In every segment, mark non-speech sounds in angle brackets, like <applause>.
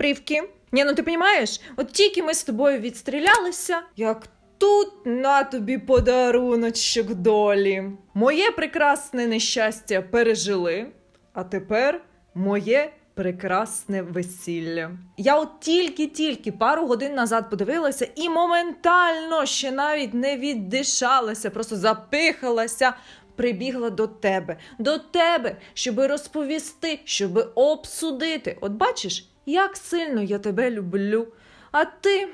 привки. Ні, ну ти розумієш, от тільки ми з тобою відстрілялися, як тут на тобі подаруночок долі. Моє прекрасне нещастя пережили, а тепер моє прекрасне весілля. Я от тільки-тільки пару годин назад подивилася і моментально ще навіть не віддишалася, просто запихалася. Прибігла до тебе, до тебе, щоби розповісти, щоби обсудити. От бачиш, як сильно я тебе люблю. А ти,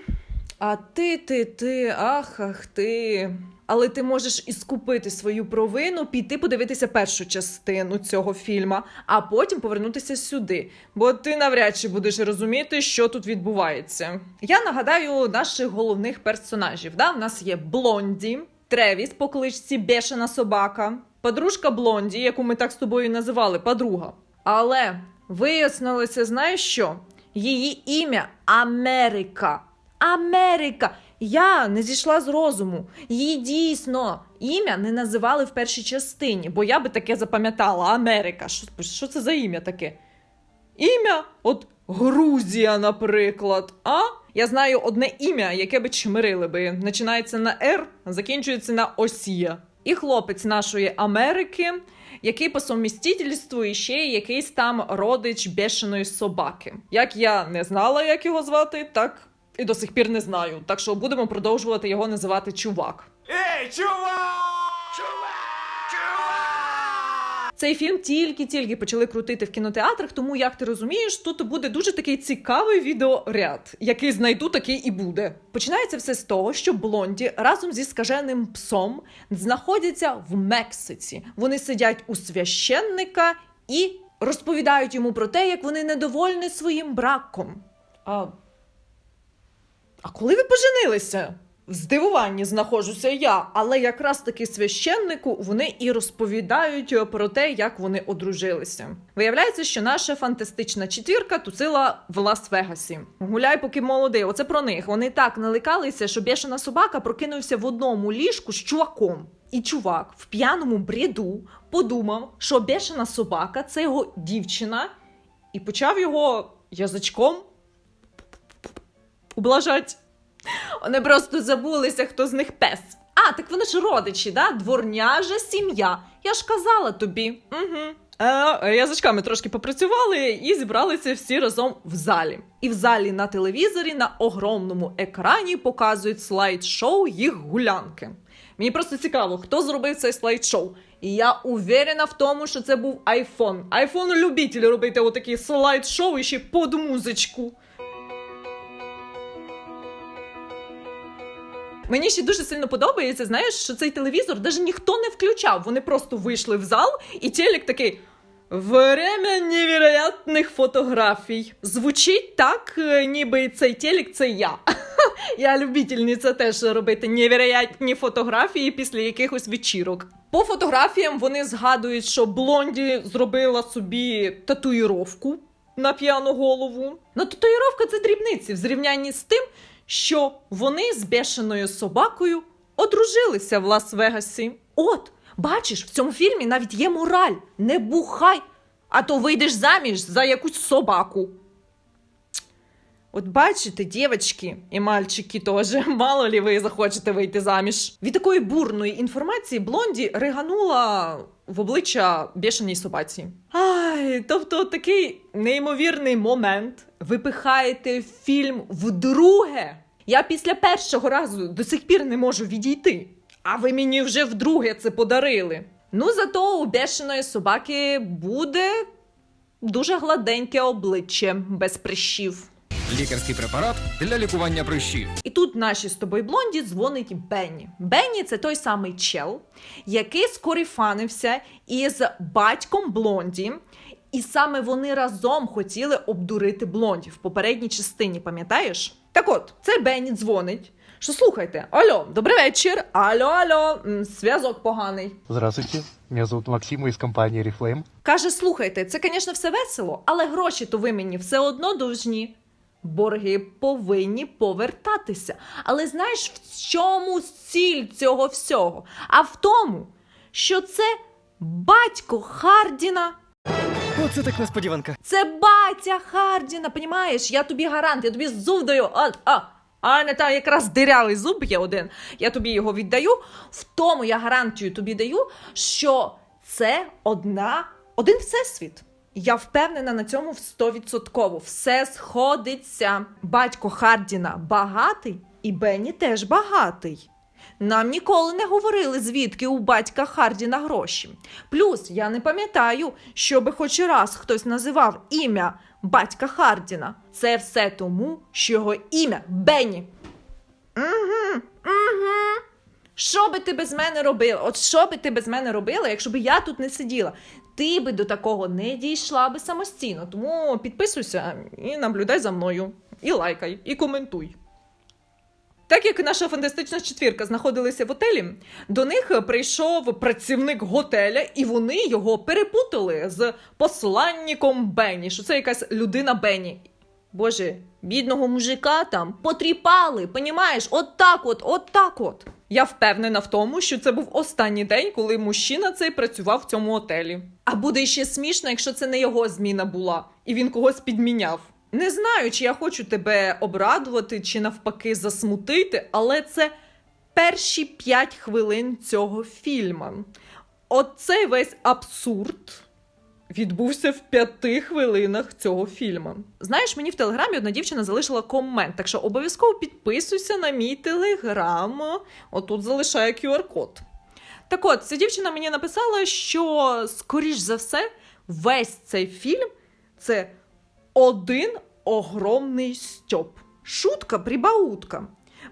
а ти, ти, ти, ах, ах ти. Але ти можеш і скупити свою провину, піти подивитися першу частину цього фільма, а потім повернутися сюди. Бо ти навряд чи будеш розуміти, що тут відбувається. Я нагадаю наших головних персонажів. Да? У нас є Блонді, Тревіс по кличці Бешена собака, подружка Блонді, яку ми так з тобою називали, подруга. Але вияснилося, знаєш що? Її ім'я Америка. Америка. Я не зійшла з розуму. Її дійсно ім'я не називали в першій частині, бо я би таке запам'ятала. Америка. Що, що це за ім'я таке? Ім'я? От Грузія, наприклад. А? Я знаю одне ім'я, яке би чмирили би. Починається на Р, закінчується на Осія. І хлопець нашої Америки, який по совмістительству ще якийсь там родич бешеної собаки. Як я не знала, як його звати, так і до сих пір не знаю. Так що будемо продовжувати його називати чувак. Ей, чувак! Цей фільм тільки-тільки почали крутити в кінотеатрах, тому як ти розумієш, тут буде дуже такий цікавий відеоряд, який знайду, такий і буде. Починається все з того, що Блонді разом зі скаженим псом знаходяться в Мексиці. Вони сидять у священника і розповідають йому про те, як вони недовольні своїм браком. А, а коли ви поженилися? В здивуванні знаходжуся я, але якраз таки священнику вони і розповідають е, про те, як вони одружилися. Виявляється, що наша фантастична четвірка тусила в Лас-Вегасі. Гуляй, поки молодий. Оце про них. Вони так наликалися, що бешена собака прокинувся в одному ліжку з чуваком. І чувак в п'яному бреду подумав, що бешена собака це його дівчина, і почав його язичком ублажать. Вони просто забулися, хто з них пес. А, так вони ж родичі, да? Дворняжа сім'я. Я ж казала тобі. Угу. А, язичками трошки попрацювали і зібралися всі разом в залі. І в залі на телевізорі на огромному екрані показують слайд-шоу їх гулянки. Мені просто цікаво, хто зробив цей слайд-шоу. І я уверена в тому, що це був айфон. Айфон любитель робити отакі слайд-шоу і ще під музичку. Мені ще дуже сильно подобається, знаєш, що цей телевізор навіть ніхто не включав. Вони просто вийшли в зал, і телек такий. Время невероятних фотографій. Звучить так, е, ніби цей телек це я. <laughs> Я любительниця теж робити невероятні фотографії після якихось вечірок. По фотографіям вони згадують, що Блонді зробила собі татуїровку на п'яну голову. Ну, татуїровка це дрібниці в зрівнянні з тим, що вони з бешеною собакою одружилися в Лас-Вегасі. От, бачиш, в цьому фільмі навіть є мораль: не бухай, а то вийдеш заміж за якусь собаку. От бачите, дівчатки і мальчики теж, <laughs> мало лі ви захочете вийти заміж. Від такої бурної інформації Блонді риганула в обличчя бешеній собаці. Ай, тобто такий неймовірний момент. Ви пихаєте фільм вдруге. Я після першого разу до сих пір не можу відійти. А ви мені вже вдруге це подарили. Ну, зато у бешеної собаки буде дуже гладеньке обличчя без прищів. Лікарський препарат для лікування прищів. І тут наші з тобою блонді дзвонить Бенні. Бенні це той самий чел, який скоріфанився із батьком блонді. І саме вони разом хотіли обдурити блонді в попередній частині, пам'ятаєш? Так от, це Бенні дзвонить. Що слухайте, алло, добрий вечір. Алло, алло, зв'язок поганий. Здравствуйте, меня зовут Максим из компании Reflame. Каже: слухайте, це, звісно, все весело, але гроші то ви мені все одно должні. Борги повинні повертатися. Але знаєш, в чому ціль цього всього? А в тому, що це батько Хардіна. Оце так несподіванка. Це батя Хардіна, понімаєш? Я тобі гарант, я тобі зуб даю. А, а, а не там якраз дирявий зуб є один. Я тобі його віддаю. В тому я гарантію тобі даю, що це одна, один всесвіт. Я впевнена на цьому в 100%. Все сходиться. Батько Хардіна багатий, і Бенні теж багатий. Нам ніколи не говорили, звідки у батька Хардіна гроші. Плюс я не пам'ятаю, щоби хоч раз хтось називав ім'я батька Хардіна. Це все тому, що його ім'я Бенні. Що би ти без мене робила? От що би ти без мене робила, якщо б я тут не сиділа? Ти би до такого не дійшла би самостійно. Тому підписуйся і наблюдай за мною. І лайкай, і коментуй. Так як наша фантастична четвірка знаходилися в готелі, до них прийшов працівник готеля, і вони його перепутали з посланником Бенні, що це якась людина Бенні. Боже, бідного мужика там потріпали, понімаєш? От так от, от так от. Я впевнена в тому, що це був останній день, коли мужчина цей працював в цьому готелі. А буде ще смішно, якщо це не його зміна була, і він когось підміняв. Не знаю, чи я хочу тебе обрадувати, чи навпаки засмутити, але це перші п'ять хвилин цього фільму. Оцей весь абсурд відбувся в п'яти хвилинах цього фільму. Знаєш, мені в телеграмі одна дівчина залишила комент, так що обов'язково підписуйся на мій телеграм. Отут залишає QR-код. Так от, ця дівчина мені написала, що, скоріш за все, весь цей фільм це один огромний стьоп. Шутка, прибаутка.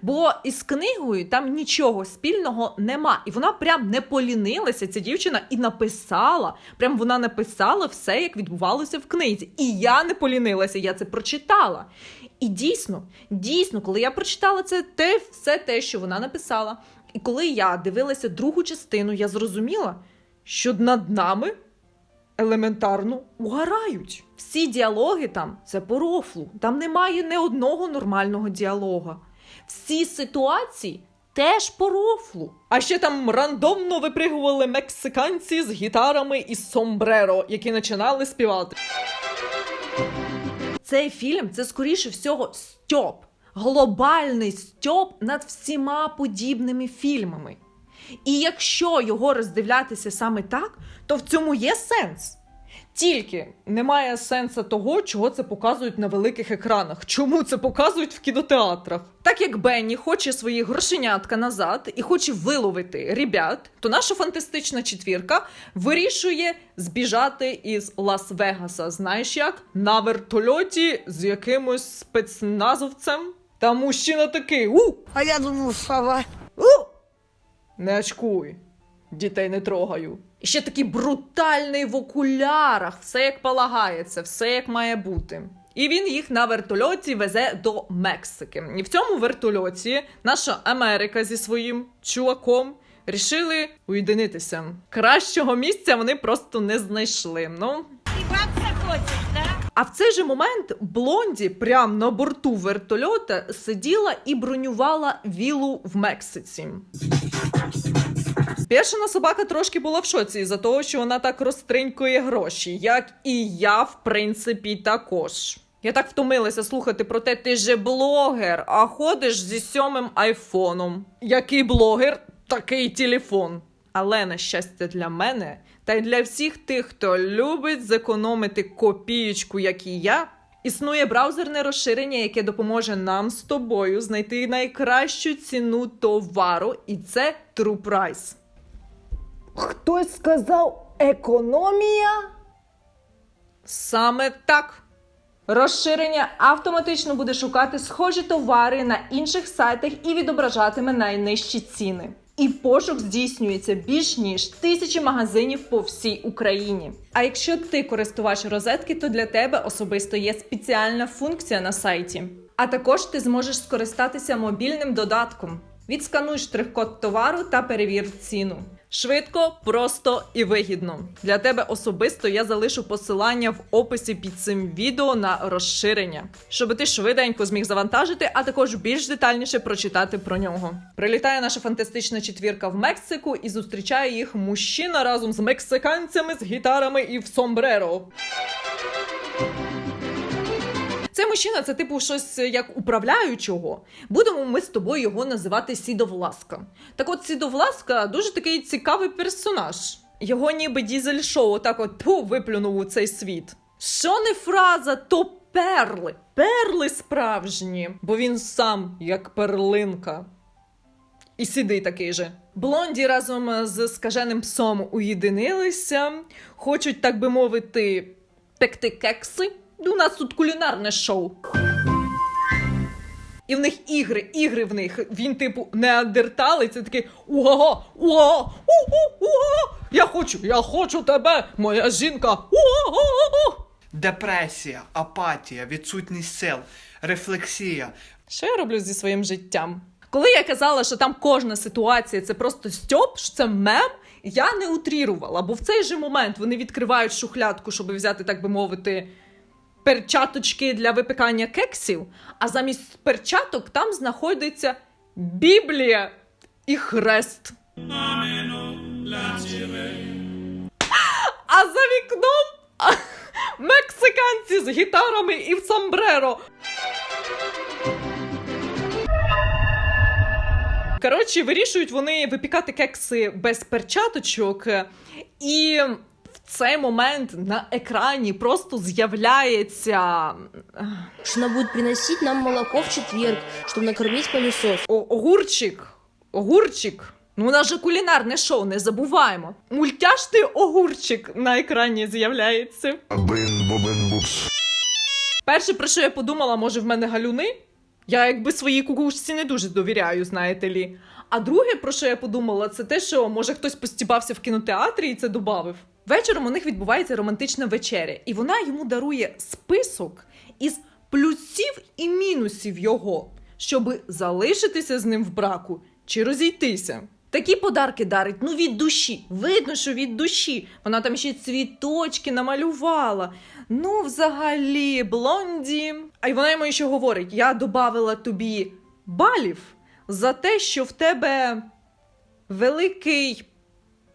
Бо із книгою там нічого спільного нема. І вона прям не полінилася, ця дівчина, і написала. Прям вона написала все, як відбувалося в книзі. І я не полінилася, я це прочитала. І дійсно, дійсно, коли я прочитала це, те все те, що вона написала. І коли я дивилася другу частину, я зрозуміла, що над нами елементарно угорають. Всі діалоги там це по рофлу. Там немає не одного нормального діалога. Всі ситуації теж по рофлу. А ще там рандомно випригували мексиканці з гітарами і сомбреро, які починали співати. Цей фільм це скоріше всього стьоп. Глобальний стьоп над всіма подібними фільмами. І якщо його роздивлятися саме так, то в цьому є сенс. Тільки немає сенсу того, чого це показують на великих екранах. Чому це показують в кінотеатрах? Так як Бенні хоче свої грошенятка назад і хоче виловити ребят, то наша фантастична четвірка вирішує збіжати із Лас-Вегаса. Знаєш як? На вертольоті з якимось спецназовцем. Та мужчина такий: у! А я думав, сова. У! Не очкуй. Дітей не трогаю. І ще такий брутальний в окулярах, все як полагається, все як має бути. І він їх на вертольоті везе до Мексики. І в цьому вертольоті наша Америка зі своїм чуваком рішили уєдинитися. Кращого місця вони просто не знайшли. Ну, а в цей же момент Блонді прямо на борту вертольота сиділа і бронювала вілу в Мексиці. Бешена собака трошки була в шоці із-за того, що вона так розтринькує гроші, як і я, в принципі, також. Я так втомилася слухати про те, ти же блогер, а ходиш зі сьомим айфоном. Який блогер, такий телефон. Але на щастя для мене, та й для всіх тих, хто любить зекономити копієчку, як і я, існує браузерне розширення, яке допоможе нам з тобою знайти найкращу ціну товару, і це True Price. Хтось сказав економія? Саме так. Розширення автоматично буде шукати схожі товари на інших сайтах і відображатиме найнижчі ціни. І пошук здійснюється більш ніж тисячі магазинів по всій Україні. А якщо ти користувач розетки, то для тебе особисто є спеціальна функція на сайті. А також ти зможеш скористатися мобільним додатком. Відскануй штрих-код товару та перевір ціну. Швидко, просто і вигідно. Для тебе особисто я залишу посилання в описі під цим відео на розширення, щоб ти швиденько зміг завантажити, а також більш детальніше прочитати про нього. Прилітає наша фантастична четвірка в Мексику і зустрічає їх мужчина разом з мексиканцями з гітарами і в сомбреро. Цей мужчина це типу щось як управляючого. Будемо ми з тобою його називати Сідовласка. Так от Сідовласка дуже такий цікавий персонаж. Його ніби дізель-шоу так от пу, виплюнув у цей світ. Що не фраза, то перли. Перли справжні, бо він сам як перлинка. І сіди такий же. Блонді разом з скаженим псом уєдинилися, хочуть, так би мовити, пекти кекси. У нас тут кулінарне шоу. І в них ігри, ігри в них. Він, типу, неандерталець, це такий уга, уга, у-у, уга. Я хочу, я хочу тебе, моя жінка. Уга. Депресія, апатія, відсутність сил, рефлексія. Що я роблю зі своїм життям? Коли я казала, що там кожна ситуація це просто стьоп, що це мем, я не утрірувала, бо в цей же момент вони відкривають шухлядку, щоб взяти, так би мовити, перчаточки для випікання кексів, а замість перчаток там знаходиться Біблія і хрест. А за вікном мексиканці з гітарами і в сомбреро. Коротше, вирішують вони випікати кекси без перчаточок, і в цей момент на екрані просто з'являється что она будет приносить нам молоко в четверг, чтобы накормить пылесос. о- огурчик. Огурчик. Ну, у нас же кулінарне шоу, не забуваємо. Мультяшний огурчик на екрані з'являється. Бин бобин бупс. Перше, про що я подумала, може, в мене галюни? Я якби своїй кукушці не дуже довіряю, знаєте лі. А друге, про що я подумала, це те, що може хтось постібався в кінотеатрі і це добавив. Вечором у них відбувається романтична вечеря, і вона йому дарує список із плюсів і мінусів його, щоби залишитися з ним в браку чи розійтися. Такі подарки дарить, ну від душі. Видно, що від душі. Вона там ще цвіточки намалювала. Ну, взагалі, блонді. А й вона йому ще говорить: я додавила тобі балів за те, що в тебе великий.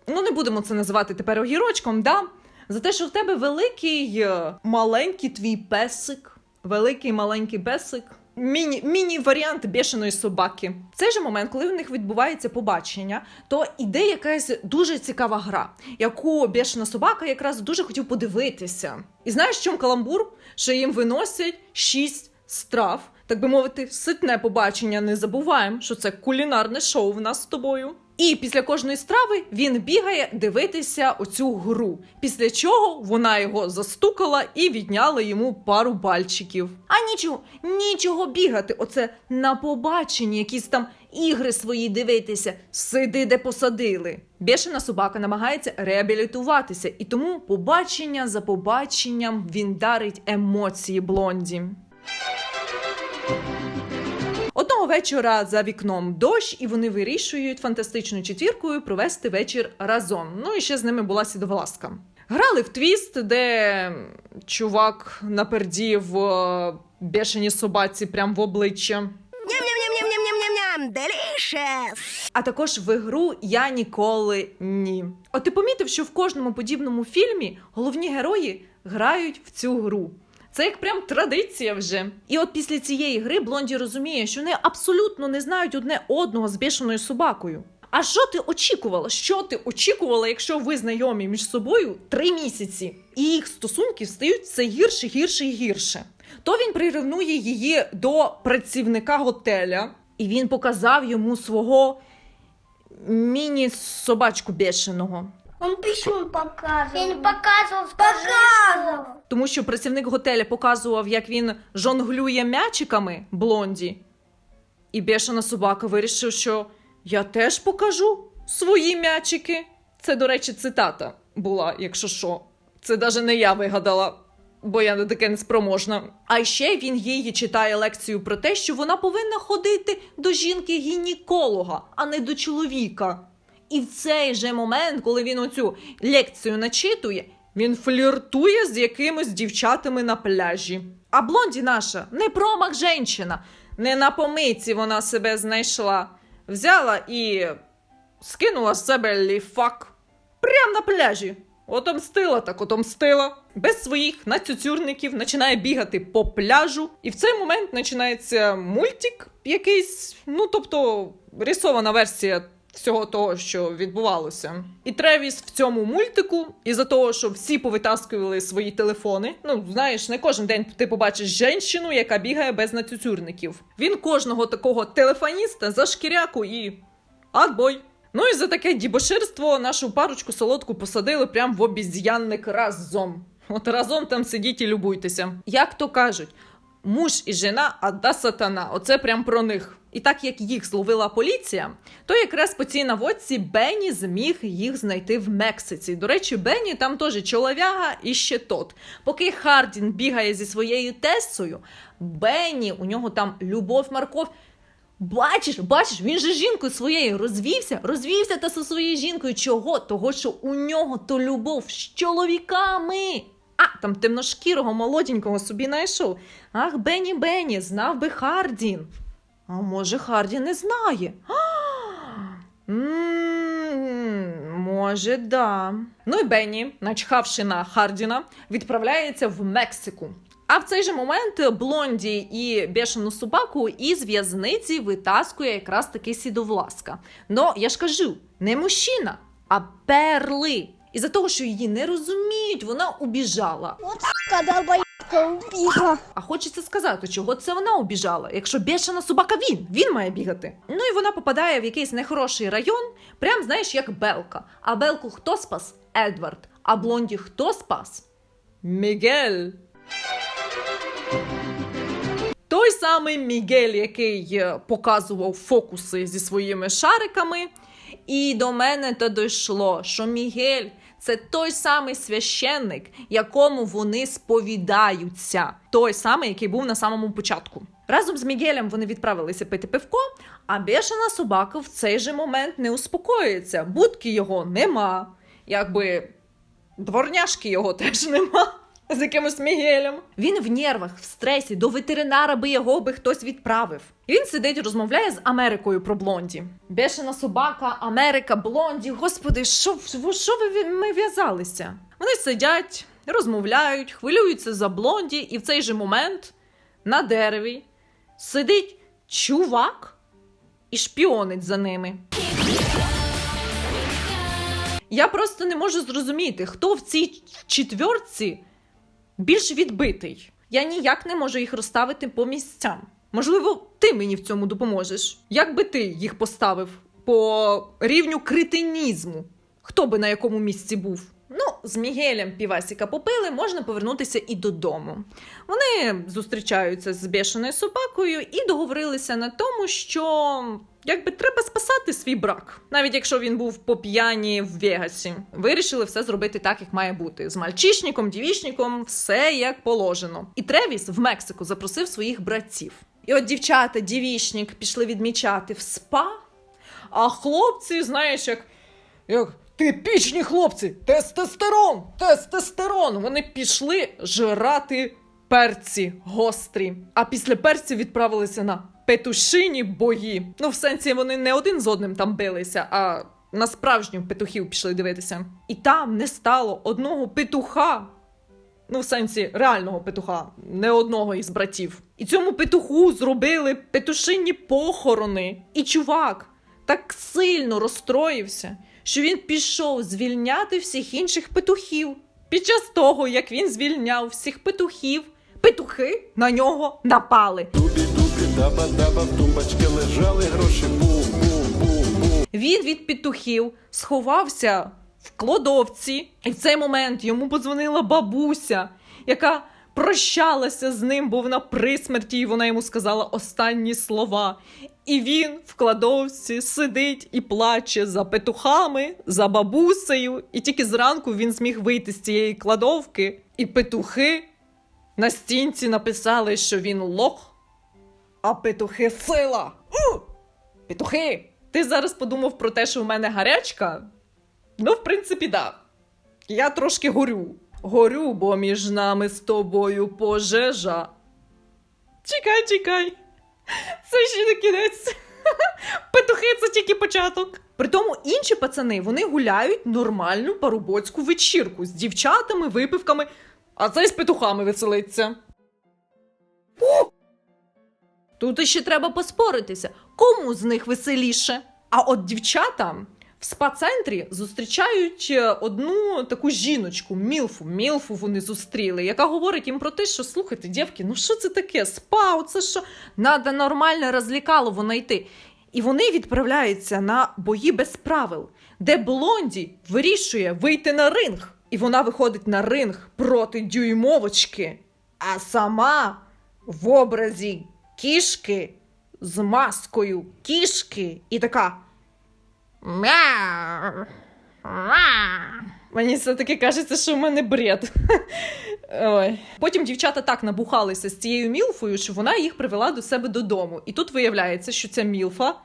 Ну, не будемо це називати тепер огірочком, да? За те, що в тебе великий е, маленький твій песик, великий маленький песик. Міні, міні-варіант бешеної собаки. В цей же момент, коли в них відбувається побачення, то іде якась дуже цікава гра, яку бешена собака якраз дуже хотів подивитися. І знаєш, в чому каламбур? Що їм виносять шість страв, так би мовити, ситне побачення. Не забуваємо, що це кулінарне шоу в нас з тобою. І після кожної страви він бігає дивитися оцю гру. Після чого вона його застукала і відняла йому пару бальчиків. А нічого, нічого бігати. Оце на побаченні, якісь там ігри свої дивитися. Сиди, де посадили. Бешена собака намагається реабілітуватися, і тому побачення за побаченням він дарить емоції блонді. Одного вечора за вікном дощ, і вони вирішують фантастичною четвіркою провести вечір разом. Ну і ще з ними була сідовласка. Грали в твіст, де чувак напердів бешені собаці прямо в обличчя. Ням-ням-ням-ням-ням-ням-ням! Delicious! А також в ігру Я ніколи ні. От ти помітив, що в кожному подібному фільмі головні герої грають в цю гру. Це як прям традиція вже. І от після цієї гри Блонді розуміє, що вони абсолютно не знають одне одного з бешеною собакою. А що ти очікувала? Що ти очікувала, якщо ви знайомі між собою три місяці, і їх стосунки стають все гірше, гірше і гірше? То він приревнує її до працівника готеля, і він показав йому свого міні-собачку бешеного. Он писюн показывал. Я не показывал, показывал. Тому що працівник готеля показував, як він жонглює м'ячиками блонді. І бешена собака вирішив, що я теж покажу свої м'ячики. Це, до речі, цитата була, якщо що. Це навіть не я вигадала, бо я на таке не спроможна. А ще він їй читає лекцію про те, що вона повинна ходити до жінки-гінеколога, а не до чоловіка. І в цей же момент, коли він оцю лекцію начитує, він фліртує з якимись дівчатами на пляжі. А блонді наша не промах женщина, не на помийці вона себе знайшла. Взяла і скинула з себе ліфак. Прям на пляжі. Отомстила так отомстила. Без своїх нацюцюрників починає бігати по пляжу. І в цей момент починається мультик якийсь, ну тобто рисована версія всього того, що відбувалося. І Тревіс в цьому мультику, із-за того, що всі повитаскували свої телефони. Ну, знаєш, не кожен день ти побачиш жінку, яка бігає без нацюцюрників. Він кожного такого телефоніста за шкіряку і Атбой. Ну і за таке дібоширство нашу парочку солодку посадили прямо в обіз'янник разом. От разом там сидіть і любуйтеся. Як то кажуть, муж і жена, а да сатана. Оце прям про них. І так як їх зловила поліція, то якраз по цій наводці Бенні зміг їх знайти в Мексиці. До речі, Бенні там теж чолов'яга і ще тот. Поки Хардін бігає зі своєю тесою, Бенні у нього там любов морков. Бачиш, бачиш, він же жінкою своєю розвівся, розвівся та зі своєю жінкою. Чого? Того, що у нього то любов з чоловіками. А, там темношкірого молоденького собі знайшов. Ах, Бенні, знав би Хардін. А може, Хардін не знає. Може, да. Ну і Бенні, начхавши на Хардіна, відправляється в Мексику. А в цей же момент Блонді і бешену собаку із в'язниці витаскує якраз таки сідовласка. Но я ж кажу, не мужчина, а перли. І за того, що її не розуміють, вона убіжала. Долбоебка убила. А хочеться сказати, чого це вона убіжала, якщо бешена собака він, він має бігати. Ну і вона попадає в якийсь нехороший район, прям знаєш, як Белка. А Белку хто спас? Едвард. А Блонді хто спас? Мігель. Той самий Мігель, який е, показував фокуси зі своїми шариками. І до мене то дійшло, що Мігель це той самий священник, якому вони сповідаються. Той самий, який був на самому початку. Разом з Мігелем вони відправилися пити пивко, а бешена собака в цей же момент не успокоюється. Будки його нема. Якби дворняшки його теж нема. З якимось Мігелем. Він в нервах, в стресі, до ветеринара би його би хтось відправив. І він сидить, розмовляє з Америкою про блонді. Бешена собака, Америка, блонді. Господи, що, що ви ми в'язалися? Вони сидять, розмовляють, хвилюються за блонді, і в цей же момент на дереві сидить чувак і шпіонить за ними. Я просто не можу зрозуміти, хто в цій четвірці більш відбитий. Я ніяк не можу їх розставити по місцям. Можливо, ти мені в цьому допоможеш. Як би ти їх поставив по рівню критинізму? Хто би на якому місці був? З Мігелем півасіка попили, можна повернутися і додому. Вони зустрічаються з бешеною собакою і договорилися на тому, що якби треба спасати свій брак, навіть якщо він був по п'яні в Вегасі. Вирішили все зробити так, як має бути. З мальчишником, дівічником, все як положено. І Тревіс в Мексику запросив своїх братів. І от дівчата, дівічник пішли відмічати в спа, а хлопці, знаєш, як як типічні хлопці, тестостерон, тестостерон. Вони пішли жрати перці гострі. А після перців відправилися на петушині бої. Ну, в сенсі, вони не один з одним там билися, а на справжніх петухів пішли дивитися. І там не стало одного петуха. Ну, в сенсі реального петуха, не одного із братів. І цьому петуху зробили петушинні похорони. І чувак так сильно розстроївся, що він пішов звільняти всіх інших петухів. Під час того, як він звільняв всіх петухів, петухи на нього напали. Даба-даба в тумбочці лежали гроші. Він від петухів сховався в кладовці, і в цей момент йому подзвонила бабуся, яка прощалася з ним, бо вона при смерті, і вона йому сказала останні слова. І він в кладовці сидить і плаче за петухами, за бабусею. І тільки зранку він зміг вийти з цієї кладовки, і петухи на стінці написали, що він лох, а петухи сила. У! Петухи! Ти зараз подумав про те, що в мене гарячка? Ну, в принципі, да. Я трошки горю. Горю, бо між нами з тобою пожежа. Чекай, чекай. Це ще не кінець. <laughs> Петухи це тільки початок. Притому інші пацани вони гуляють нормальну парубоцьку вечірку з дівчатами, випивками, а цей з петухами веселиться. Тут іще треба поспоритися, кому з них веселіше. А от дівчата в спа-центрі зустрічають е, одну таку жіночку, мілфу. Мілфу вони зустріли, яка говорить їм про те, що слухайте, дівки, ну що це таке? Спа, це що? Надо нормальне розлікалово знайти. І вони відправляються на бої без правил, де Блонді вирішує вийти на ринг. І вона виходить на ринг проти дюймовочки, а сама в образі кішки з маскою кішки і така. Мяу. Мені все-таки кажеться, що в мене бред. <laughs> Ой. Потім дівчата так набухалися з цією мілфою, що вона їх привела до себе додому. І тут виявляється, що ця мілфа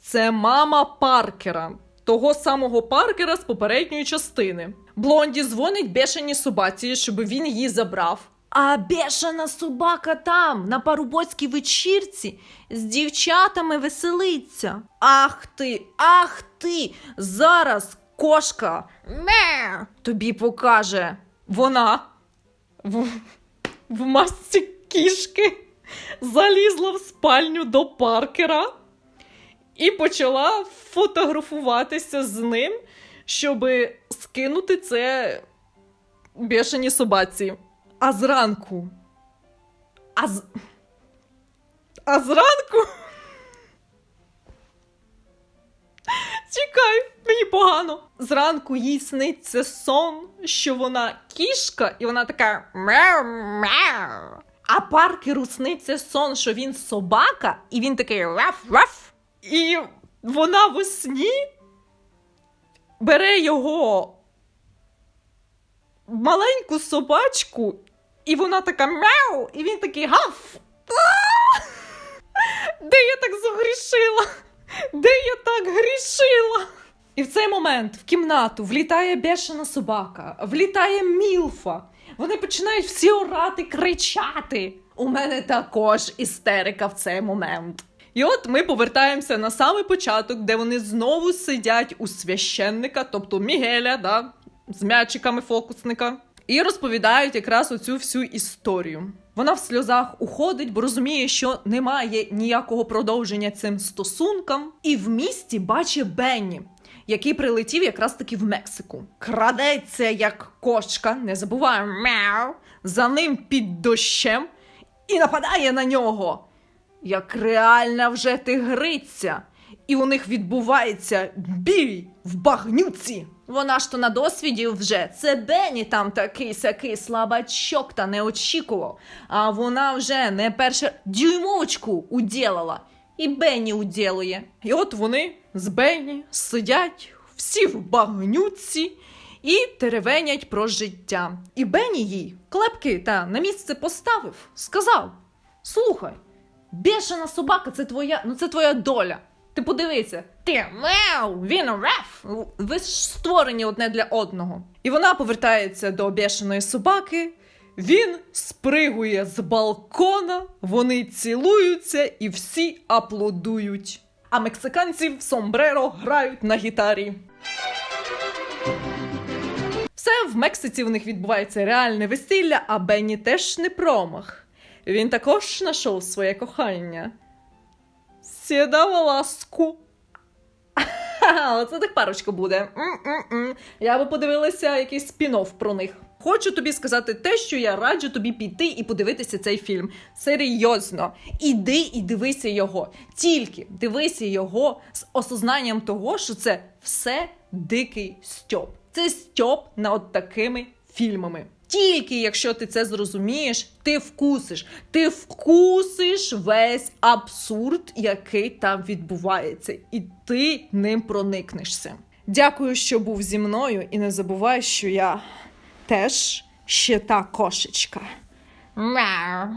це мама Паркера, того самого Паркера з попередньої частини. Блонді дзвонить бешеній собаці, щоб він її забрав. А бешена собака там, на парубоцькій вечірці, з дівчатами веселиться. Ах ти, ах ти! Зараз кошка ме, тобі покаже. Вона в, в масці кішки залізла в спальню до Паркера і почала фотографуватися з ним, щоб скинути це бешені собаці. А зранку. А з... А зранку. Чекай, мені погано. Зранку їй сниться сон, що вона кішка, і вона така мяу мяу. А Паркеру сниться сон, що він собака, і він такий раф раф. І вона в сні бере його маленьку собачку, і вона така мяу, і він такий гав. Де я так загрішила? Де я так грішила? І в цей момент в кімнату влітає бешена собака, влітає мілфа. Вони починають всі орати, кричати. У мене також істерика в цей момент. І от ми повертаємося на самий початок, де вони знову сидять у священника, тобто Мігеля, да, з м'ячиками фокусника, і розповідають якраз оцю всю історію. Вона в сльозах уходить, бо розуміє, що немає ніякого продовження цим стосункам, і в місті бачить Бенні, який прилетів якраз таки в Мексику. Крадеться як кошка, не забуває мяу, за ним під дощем і нападає на нього як реальна вже тигриця, і у них відбувається бій в багнюці. Вона ж то на досвіді вже це Бенні там такий сякий слабачок та не очікував. А вона вже не перша дюймовочку уділила, і Бенні уділує. І от вони з Бенні сидять всі в багнюці і теревенять про життя. І Бенні їй клепки та на місце поставив, сказав: Слухай. Бешена собака, це твоя, ну це твоя доля. Ти подивися, ти меу, він реф. Ви ж створені одне для одного. І вона повертається до бешеної собаки. Він спригує з балкона, вони цілуються і всі аплодують. А мексиканці в сомбреро грають на гітарі. Все в Мексиці в них відбувається реальне весілля, а Бенні теж не промах. Він також знайшов своє кохання. Сідав ласку. <laughs> Оце так парочка буде. М-м-м. Я би подивилася якийсь спін-офф про них. Хочу тобі сказати те, що я раджу тобі піти і подивитися цей фільм. Серйозно. Іди і дивися його. Тільки дивися його з осознанням того, що це все дикий стьоп. Це стьоп над такими фільмами. Тільки якщо ти це зрозумієш, ти вкусиш, ти вкусиш весь абсурд, який там відбувається, і ти ним проникнешся. Дякую, що був зі мною, і не забувай, що я теж ще та кошечка. Мяу.